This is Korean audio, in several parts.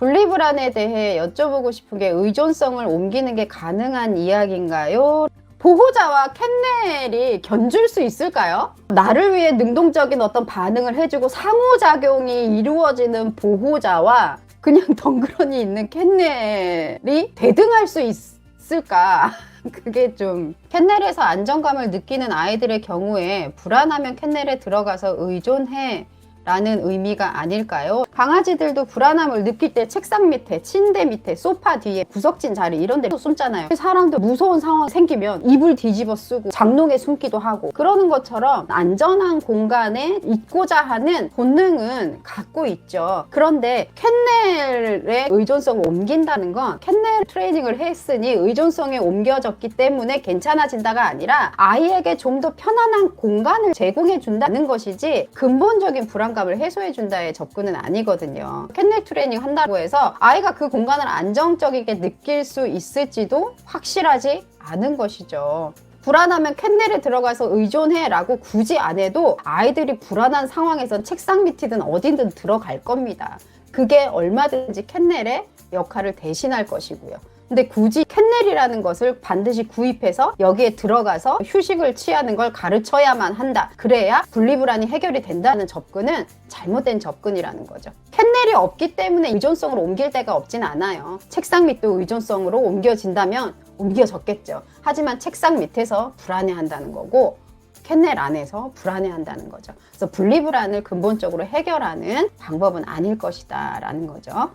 분리불안에 대해 여쭤보고 싶은 게 의존성을 옮기는 게 가능한 이야기인가요? 보호자와 캔넬이 견줄 수 있을까요? 나를 위해 능동적인 어떤 반응을 해주고 상호작용이 이루어지는 보호자와 그냥 덩그러니 있는 캔넬이 대등할 수 있을까? 그게 좀 캔넬에서 안정감을 느끼는 아이들의 경우에 불안하면 캔넬에 들어가서 의존해 라는 의미가 아닐까요? 강아지들도 불안함을 느낄 때 책상 밑에, 침대 밑에, 소파 뒤에, 구석진 자리 이런 데 숨잖아요. 사람도 무서운 상황 생기면 이불 뒤집어 쓰고 장롱에 숨기도 하고 그러는 것처럼 안전한 공간에 있고자 하는 본능은 갖고 있죠. 그런데 캔넬의 의존성을 옮긴다는 건 캔넬 트레이닝을 했으니 의존성이 옮겨졌기 때문에 괜찮아진다가 아니라 아이에게 좀 더 편안한 공간을 제공해 준다는 것이지 근본적인 불안감 을 해소해 준다의 접근은 아니거든요. 캔넬 트레이닝 한다고 해서 아이가 그 공간을 안정적이게 느낄 수 있을지도 확실하지 않은 것이죠. 불안하면 캔넬에 들어가서 의존해 라고 굳이 안 해도 아이들이 불안한 상황에선 책상 밑이든 어디든 들어갈 겁니다. 그게 얼마든지 캔넬의 역할을 대신할 것이고요. 근데 굳이 캔넬이라는 것을 반드시 구입해서 여기에 들어가서 휴식을 취하는 걸 가르쳐야만 한다. 그래야 분리불안이 해결이 된다는 접근은 잘못된 접근이라는 거죠. 캔넬이 없기 때문에 의존성으로 옮길 데가 없진 않아요. 책상 밑도 의존성으로 옮겨진다면 옮겨졌겠죠. 하지만 책상 밑에서 불안해한다는 거고 캔넬 안에서 불안해한다는 거죠. 그래서 분리불안을 근본적으로 해결하는 방법은 아닐 것이다 라는 거죠.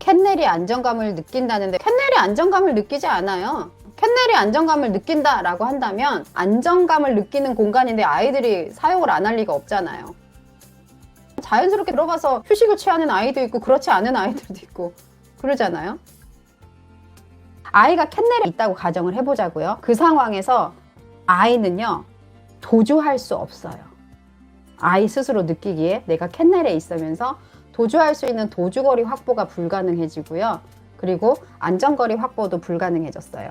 캔넬이 안정감을 느낀다는데 캔넬이 안정감을 느끼지 않아요. 캔넬이 안정감을 느낀다라고 한다면 안정감을 느끼는 공간인데 아이들이 사용을 안 할 리가 없잖아요. 자연스럽게 들어가서 휴식을 취하는 아이도 있고 그렇지 않은 아이들도 있고 그러잖아요. 아이가 캔넬에 있다고 가정을 해보자고요. 그 상황에서 아이는요 도주할 수 없어요. 아이 스스로 느끼기에 내가 캔넬에 있으면서 도주할 수 있는 도주거리 확보가 불가능해지고요. 그리고 안전거리 확보도 불가능해졌어요.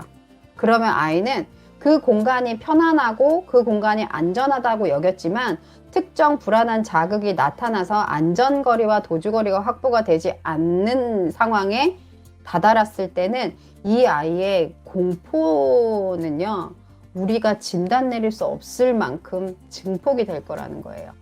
그러면 아이는 그 공간이 편안하고 그 공간이 안전하다고 여겼지만 특정 불안한 자극이 나타나서 안전거리와 도주거리가 확보가 되지 않는 상황에 다다랐을 때는 이 아이의 공포는요, 우리가 진단 내릴 수 없을 만큼 증폭이 될 거라는 거예요.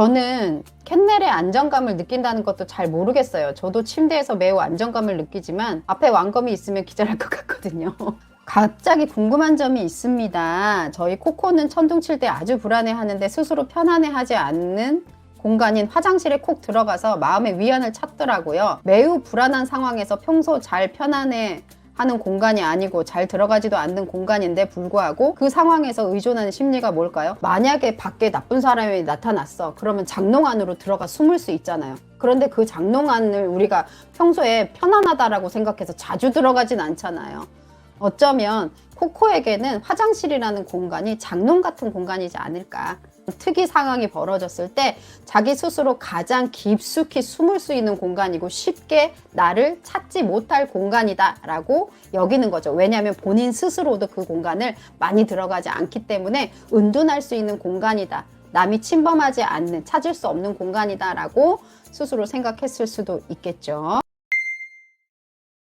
저는 캔넬의 안정감을 느낀다는 것도 잘 모르겠어요. 저도 침대에서 매우 안정감을 느끼지만 앞에 왕검이 있으면 기절할 것 같거든요. 갑자기 궁금한 점이 있습니다. 저희 코코는 천둥 칠 때 아주 불안해 하는데 스스로 편안해 하지 않는 공간인 화장실에 콕 들어가서 마음의 위안을 찾더라고요. 매우 불안한 상황에서 평소 잘 편안해 하는 공간이 아니고 잘 들어가지도 않는 공간인데 불구하고 그 상황에서 의존하는 심리가 뭘까요? 만약에 밖에 나쁜 사람이 나타났어. 그러면 장롱 안으로 들어가 숨을 수 있잖아요. 그런데 그 장롱 안을 우리가 평소에 편안하다라고 생각해서 자주 들어가진 않잖아요. 어쩌면 코코에게는 화장실이라는 공간이 장롱 같은 공간이지 않을까. 특이 상황이 벌어졌을 때 자기 스스로 가장 깊숙이 숨을 수 있는 공간이고 쉽게 나를 찾지 못할 공간이다라고 여기는 거죠. 왜냐하면 본인 스스로도 그 공간을 많이 들어가지 않기 때문에 은둔할 수 있는 공간이다. 남이 침범하지 않는 찾을 수 없는 공간이다라고 스스로 생각했을 수도 있겠죠.